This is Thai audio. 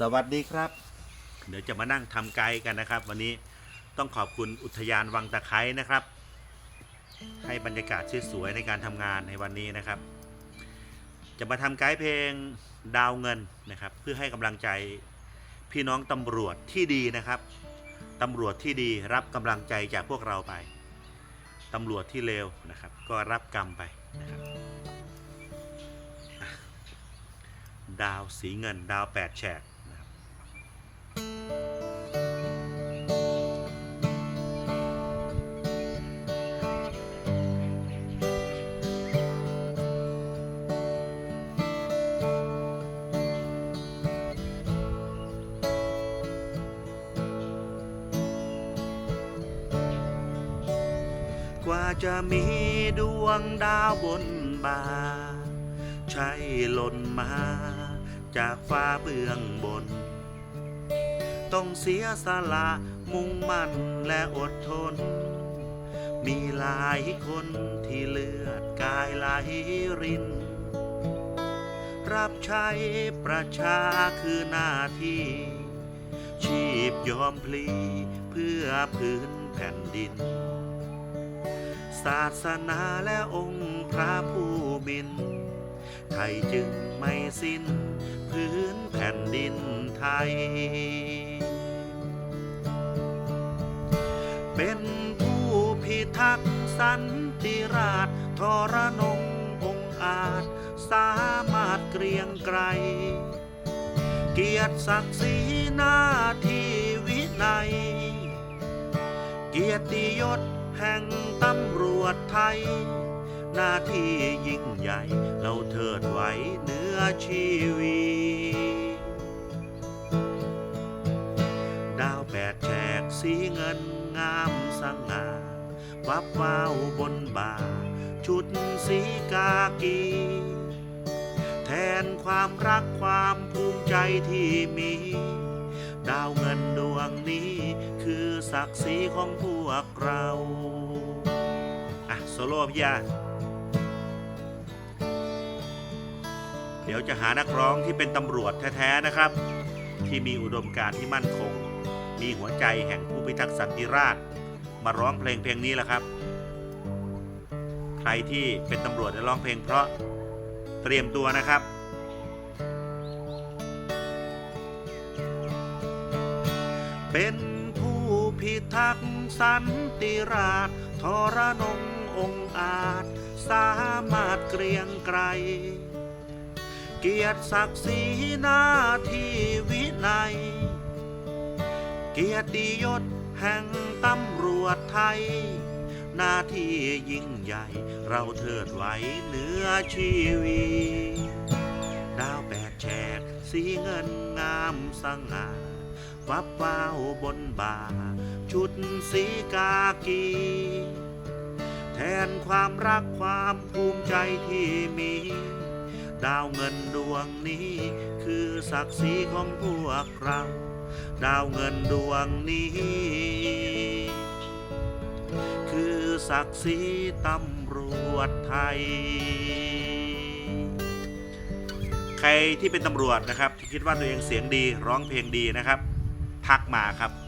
สวัสดีครับ เดี๋ยวจะมานั่งทำไกด์กันนะครับ วันนี้ต้องขอบคุณอุทยานวังตะไคร้นะครับ ให้บรรยากาศสวยๆในการทำงานในวันนี้นะครับ จะมาทำไกด์เพลงดาวเงินนะครับ เพื่อให้กำลังใจพี่น้องตำรวจที่ดีนะครับตำรวจที่ดีรับกำลังใจจากพวกเราไปตำรวจที่เลวนะครับ ก็รับกรรมไปนะครับดาวสีเงิน ดาวแปดแฉก กว่าจะมีดวงดาวบนบา ใช่หล่นมา จากฟ้าเบื้องบน ต้องเสียสละมุ่งมั่นและอดทน มีหลายคนที่เลือดกายไหลริน รับใช้ประชาคือหน้าที่ ชีพยอมพลีเพื่อพื้นแผ่นดิน ศาสนาและองค์พระผู้มิน ไทยจึงไม่สิ้น พื้นแผ่นดินไทย เป็นผู้พิทักษ์สันติราชทรนงองอาจ สามารถเกรียงไกรเกียรติศักดิ์ศรีหน้าที่วินัย เกียรติยศ แห่งตำรวจไทย หน้าที่ยิ่งใหญ่เราเทิดไว้เหนือชีวีดาวแปดแฉกสีเงินงามสง่าวับวาวบนบ่า ชุดสีกากี แทนความรักความภูมิใจที่มี ดาวเงินดวงนี้ คือศักดิ์ศรีของพวกเรา อะโซโล่พี่ยาเดี๋ยวจะหานักร้องที่เป็นตำรวจแท้ๆนะครับ ที่มีอุดมการณ์ที่มั่นคง มีหัวใจแห่งผู้พิทักษ์สันติราษฎร์มาร้องเพลงเพลงนี้แหละครับ ใครที่เป็นตำรวจจะร้องเพลงเพราะเตรียมตัวนะครับเป็น พิทักษ์สันติราษฎร์ทรนงองอาจ สามารถเกรียงไกร เกียรติศักดิ์ศรีหน้าที่วินัย เกียรติยศแห่งตำรวจไทย หน้าที่ยิ่งใหญ่เราเทิดไว้เหนือชีวีดาวแปดแฉกสีเงินงามสง่าวับว้าวบนบ่า ชุดสีกากี แทนความรักความภูมิใจที่มี ดาวเงินดวงนี้คือศักดิ์ศรีของพวกเรา ดาวเงินดวงนี้ คือศักดิ์ศรีตำรวจไทย ใครที่เป็นตำรวจนะครับ ที่คิดว่าตัวเองเสียงดีร้องเพลงดีนะครับ ทักมาครับ